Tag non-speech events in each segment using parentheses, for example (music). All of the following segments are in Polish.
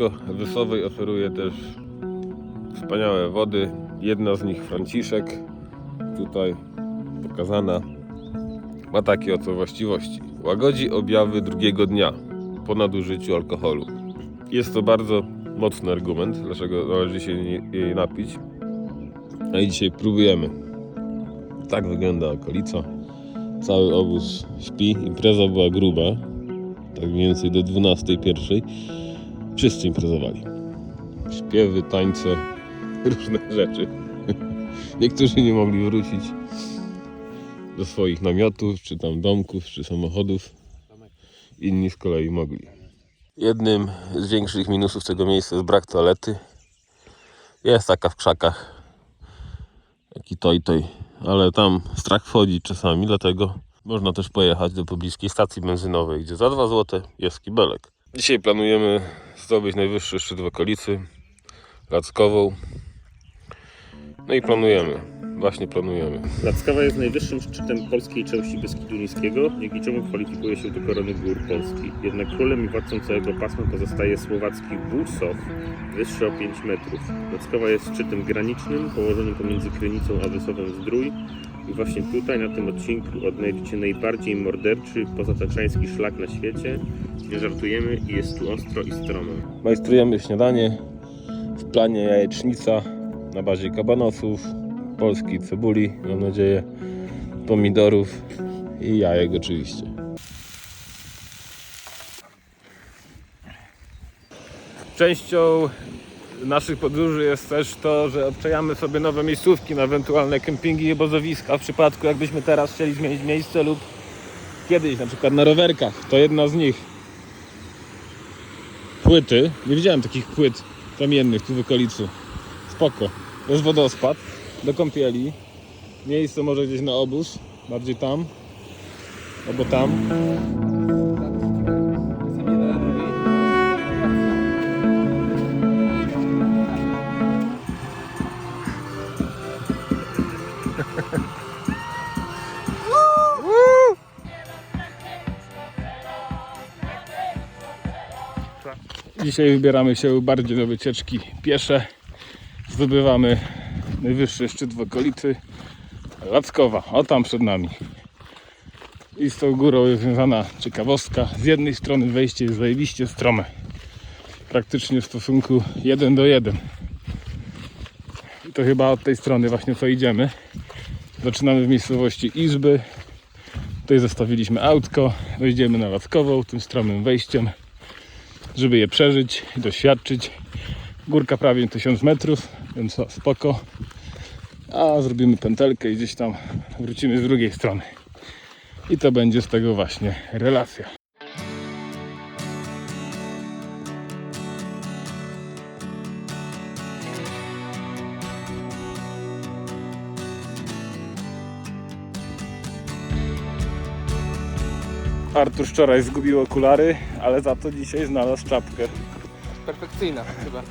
Miasteczko Wysowej oferuje też wspaniałe wody. Jedna z nich Franciszek, tutaj pokazana, ma takie oto właściwości. Łagodzi objawy drugiego dnia po nadużyciu alkoholu. Jest to bardzo mocny argument, dlaczego należy się jej napić. No i dzisiaj próbujemy. Tak wygląda okolica. Cały obóz śpi. Impreza była gruba. Tak mniej więcej do 12.01. Wszyscy imprezowali. Śpiewy, tańce, (laughs) różne rzeczy. (laughs) Niektórzy nie mogli wrócić do swoich namiotów, czy tam domków, czy samochodów. Inni z kolei mogli. Jednym z większych minusów tego miejsca jest brak toalety. Jest taka w krzakach. Taki toj toj. Ale tam strach wchodzi czasami, dlatego można też pojechać do pobliskiej stacji benzynowej, gdzie za 2 zł jest kibelek. Dzisiaj planujemy zdobyć najwyższy szczyt w okolicy, Lackową. No i planujemy, właśnie planujemy. Lackawa jest najwyższym szczytem polskiej części Beskidu Niskiego, dzięki czemu kwalifikuje się do korony gór Polski. Jednak królem i władcą całego pasma pozostaje słowacki Włósow, wyższy o 5 metrów. Lackawa jest szczytem granicznym, położonym pomiędzy Krynicą a Wysowem Zdrój. I właśnie tutaj, na tym odcinku, odnajdziecie najbardziej morderczy, pozataczański szlak na świecie. Nie żartujemy i jest tu ostro i stromo. Majstrujemy śniadanie. W planie jajecznica na bazie kabanosów, polskiej cebuli, mam nadzieję, pomidorów i jajek oczywiście. Częścią naszych podróży jest też to, że obczajamy sobie nowe miejscówki na ewentualne kempingi i obozowiska w przypadku jakbyśmy teraz chcieli zmienić miejsce lub kiedyś na przykład na rowerkach. To jedna z nich płyty. Nie widziałem takich płyt kamiennych tu w okolicy. Spoko. Jest wodospad do kąpieli. Miejsce może gdzieś na obóz. Bardziej tam. Albo tam. Dzisiaj wybieramy się bardziej do wycieczki piesze. Zdobywamy najwyższy szczyt w okolicy Lackowa. O tam przed nami. I z tą górą jest związana ciekawostka. Z jednej strony wejście jest zajebiście strome. Praktycznie w stosunku 1 do 1. I to chyba od tej strony właśnie co idziemy. Zaczynamy w miejscowości Izby. Tutaj zostawiliśmy autko. Wejdziemy na Lackową tym stromym wejściem żeby je przeżyć i doświadczyć. Górka prawie 1000 metrów, więc o, spoko. A zrobimy pętelkę i gdzieś tam wrócimy z drugiej strony. I to będzie z tego właśnie relacja. Artur wczoraj zgubił okulary, ale za to dzisiaj znalazł czapkę. Perfekcyjna chyba.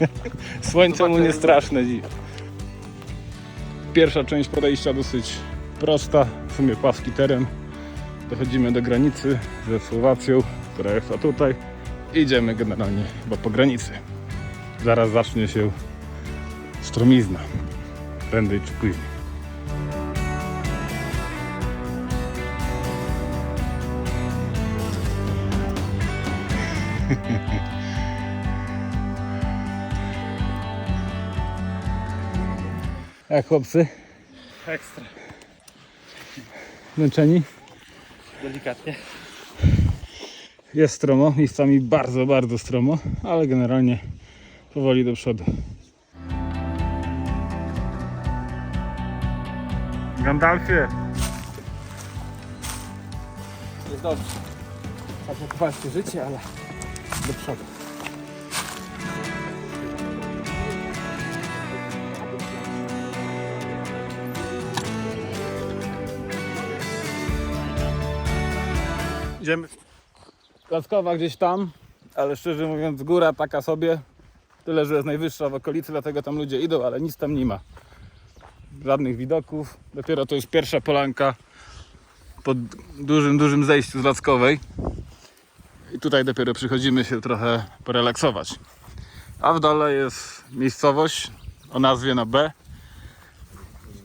(laughs) Słońce mu nie straszne dziś. Pierwsza część podejścia dosyć prosta, w sumie płaski teren. Dochodzimy do granicy ze Słowacją, która jest a tutaj. Idziemy generalnie chyba po granicy. Zaraz zacznie się stromizna. Prędzej czy później. (laughs) Jak chłopcy? Ekstra. Zmęczeni? Delikatnie. Jest stromo, miejscami bardzo, bardzo stromo, ale generalnie powoli do przodu. Gandalfie! Jest dobrze. Zablokowaliście życie, ale do przodu. Idziemy. Laskowa gdzieś tam, ale szczerze mówiąc góra taka sobie. Tyle, że jest najwyższa w okolicy, dlatego tam ludzie idą, ale nic tam nie ma. Żadnych widoków. Dopiero to jest pierwsza polanka po dużym, dużym zejściu z Lackowej. I tutaj dopiero przychodzimy się trochę porelaksować. A w dole jest miejscowość o nazwie na B,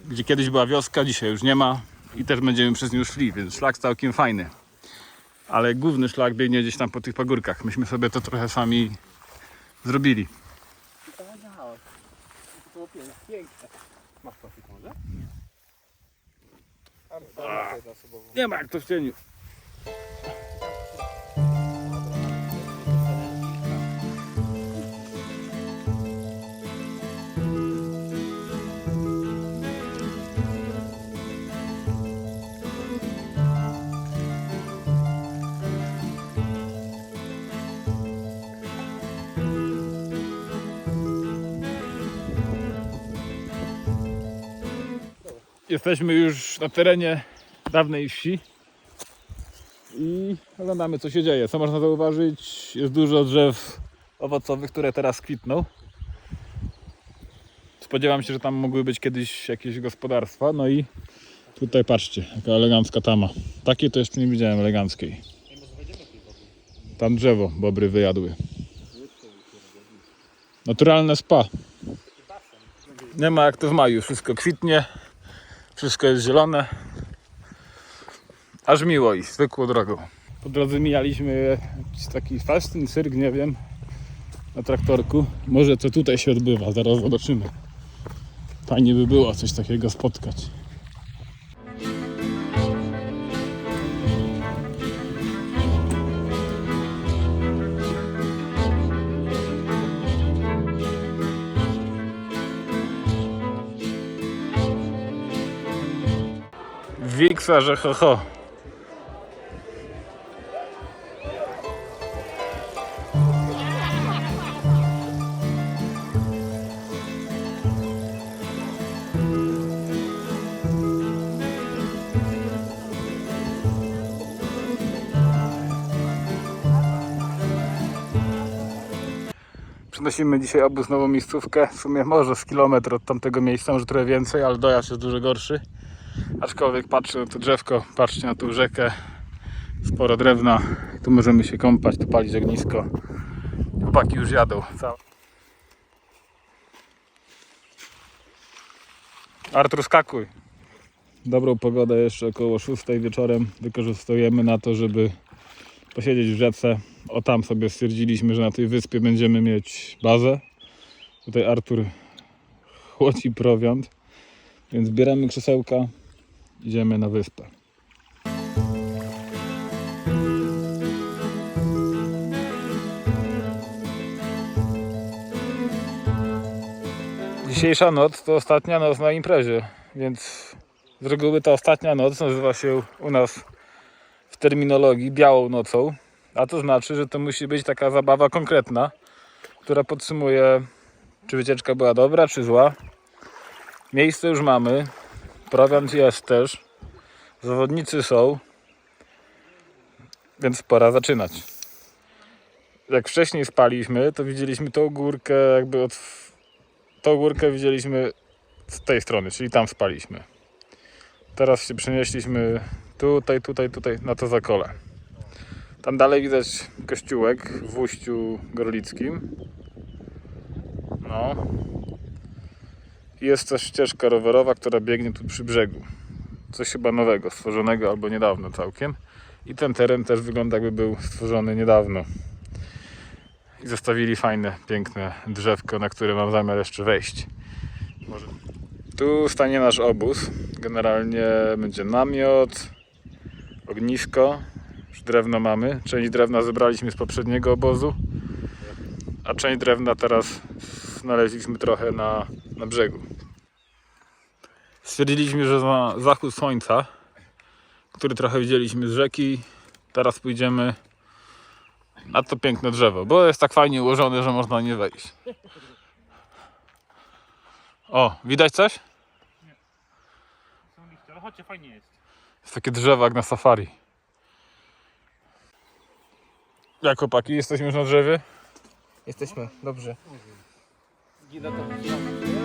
gdzie kiedyś była wioska, dzisiaj już nie ma i też będziemy przez nią szli, więc szlak całkiem fajny. Ale główny szlak biegnie gdzieś tam po tych pagórkach. Myśmy sobie to trochę sami zrobili. To było piękne. Masz profit może? Nie ma jak to w cieniu. Jesteśmy już na terenie dawnej wsi i oglądamy co się dzieje. Co można zauważyć? Jest dużo drzew owocowych, które teraz kwitną. Spodziewam się, że tam mogły być kiedyś jakieś gospodarstwa. No i tutaj patrzcie, jaka elegancka tama. Takiej to jeszcze nie widziałem eleganckiej. Tam drzewo bobry wyjadły. Naturalne spa. Nie ma jak to w maju. Wszystko kwitnie. Wszystko jest zielone. Aż miło iść, zwykłą drogą. Po drodze mijaliśmy jakiś taki festyn, cyrk, nie wiem, na traktorku. Może to tutaj się odbywa, zaraz zobaczymy. Fajnie by było coś takiego spotkać. Wiksa, że ho ho. Przenosimy dzisiaj obóz nową miejscówkę, w sumie może z kilometr od tamtego miejsca, może trochę więcej, ale dojazd jest dużo gorszy. Aczkolwiek patrzę na to drzewko, patrzcie na tą rzekę, sporo drewna, tu możemy się kąpać, tu palić ognisko. Chłopaki już jadą. Artur skakuj. Dobrą pogodę jeszcze około 6 wieczorem wykorzystujemy na to, żeby posiedzieć w rzece. O tam sobie stwierdziliśmy, że na tej wyspie będziemy mieć bazę. Tutaj Artur chłodzi prowiant, więc bieramy krzesełka, idziemy na wyspę. Dzisiejsza noc to ostatnia noc na imprezie, więc z reguły ta ostatnia noc nazywa się u nas w terminologii białą nocą, a to znaczy, że to musi być taka zabawa konkretna, która podsumuje, czy wycieczka była dobra, czy zła. Miejsce już mamy, prowiant jest też, zawodnicy są, więc pora zaczynać. Jak wcześniej spaliśmy, to widzieliśmy tą górkę jakby od... Tą górkę widzieliśmy z tej strony, czyli tam spaliśmy. Teraz się przenieśliśmy tutaj, tutaj, tutaj na to zakole. Tam dalej widać kościółek w Uściu Gorlickim. No. Jest też ścieżka rowerowa, która biegnie tu przy brzegu. Coś chyba nowego, stworzonego albo niedawno całkiem. I ten teren też wygląda jakby był stworzony niedawno. I zostawili fajne, piękne drzewko, na które mam zamiar jeszcze wejść. Może. Tu stanie nasz obóz. Generalnie będzie namiot, ognisko. Już drewno mamy. Część drewna zebraliśmy z poprzedniego obozu, a część drewna teraz znaleźliśmy trochę na, na brzegu. Stwierdziliśmy, że na zachód słońca, który trochę widzieliśmy z rzeki, teraz pójdziemy na to piękne drzewo, bo jest tak fajnie ułożone, że można nie wejść. O, widać coś? Ale chodźcie, fajnie jest. Jest takie drzewo jak na safari. Jak chłopaki, jesteśmy już na drzewie? Jesteśmy, dobrze. Gila to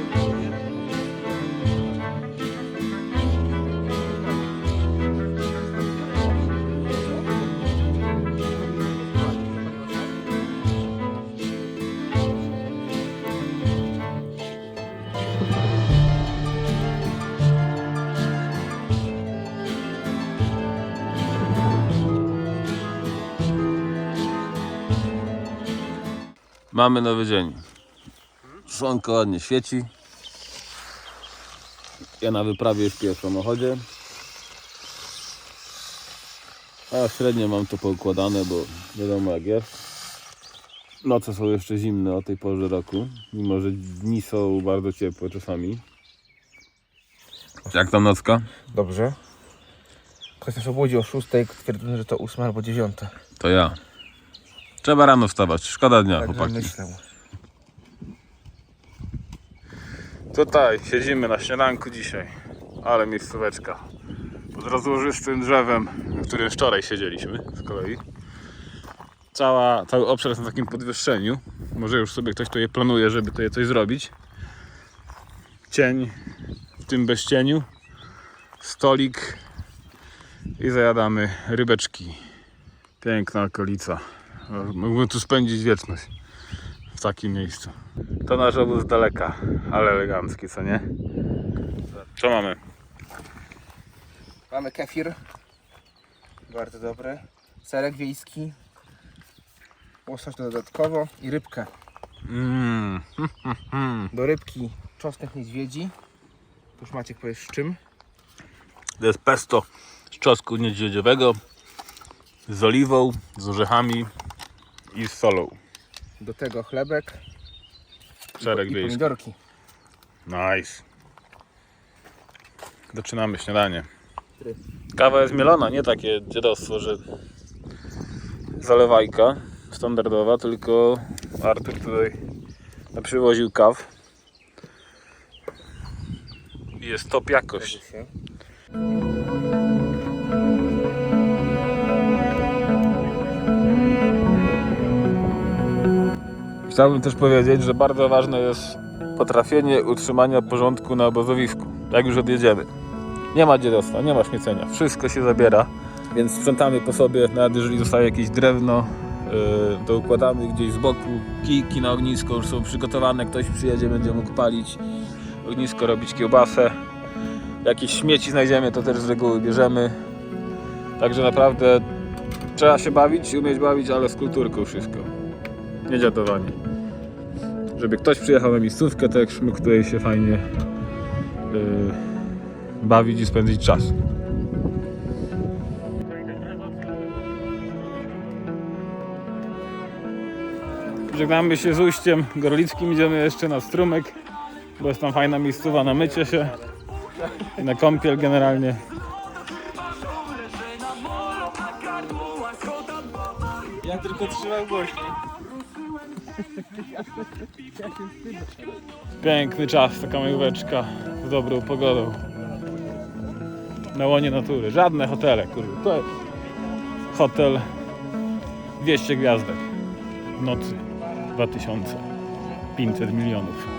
Mamy nowy dzień. Słonko ładnie świeci. Ja na wyprawie śpię w samochodzie. A średnio mam to poukładane, bo wiadomo jak jest. Noce są jeszcze zimne o tej porze roku, mimo że dni są bardzo ciepłe czasami. Jak tam nocka? Dobrze. Ktoś nas obudził o 6, twierdząc, że to 8 albo 9. To ja. Trzeba rano wstawać, szkoda dnia, Także chłopaki. myślę. Tutaj siedzimy na śniadanku dzisiaj. Ale miejscóweczka. Pod rozłożystym drzewem, na którym wczoraj siedzieliśmy z kolei. Cała, cały obszar jest na takim podwyższeniu. Może już sobie ktoś tutaj planuje, żeby tutaj coś zrobić. Cień w tym bezcieniu. Stolik i zajadamy rybeczki. Piękna okolica. Mógłbym tu spędzić wieczność w takim miejscu. To nasz obóz z daleka, ale elegancki, co nie? Co mamy? Mamy kefir. Bardzo dobry. Serek wiejski. Łosoś dodatkowo i rybkę. Mmm, (laughs) Do rybki czosnek niedźwiedzi. Tu już Maciek powiesz z czym. to jest pesto z czosnku niedźwiedziowego, z oliwą, z orzechami i z solą. Do tego chlebek Szereg i wiejski. pomidorki. Nice. Zaczynamy śniadanie. Kawa jest mielona, nie takie dziadostwo, że zalewajka standardowa, tylko Artur tutaj przywoził kaw. I Jest top jakość. Chciałbym też powiedzieć, że bardzo ważne jest potrafienie utrzymania porządku na obozowisku, jak już odjedziemy. Nie ma dziadostwa, nie ma śmiecenia, wszystko się zabiera, więc sprzątamy po sobie, nawet jeżeli zostaje jakieś drewno, yy, to układamy gdzieś z boku, kijki na ognisko już są przygotowane, ktoś przyjedzie, będzie mógł palić ognisko, robić kiełbasę. Jakieś śmieci znajdziemy, to też z reguły bierzemy. Także naprawdę trzeba się bawić umieć bawić, ale z kulturką wszystko nie dziadowanie. Żeby ktoś przyjechał na miejscówkę, to jak mógł tutaj się fajnie yy, bawić i spędzić czas. Żegnamy się z ujściem gorlickim, idziemy jeszcze na strumyk, bo jest tam fajna miejscowa na mycie się i na kąpiel generalnie. Ja tylko trzymam głośno. Piękny czas, taka majóweczka z dobrą pogodą. Na łonie natury. Żadne hotele, kurde. To jest hotel 200 gwiazdek w nocy 2500 milionów.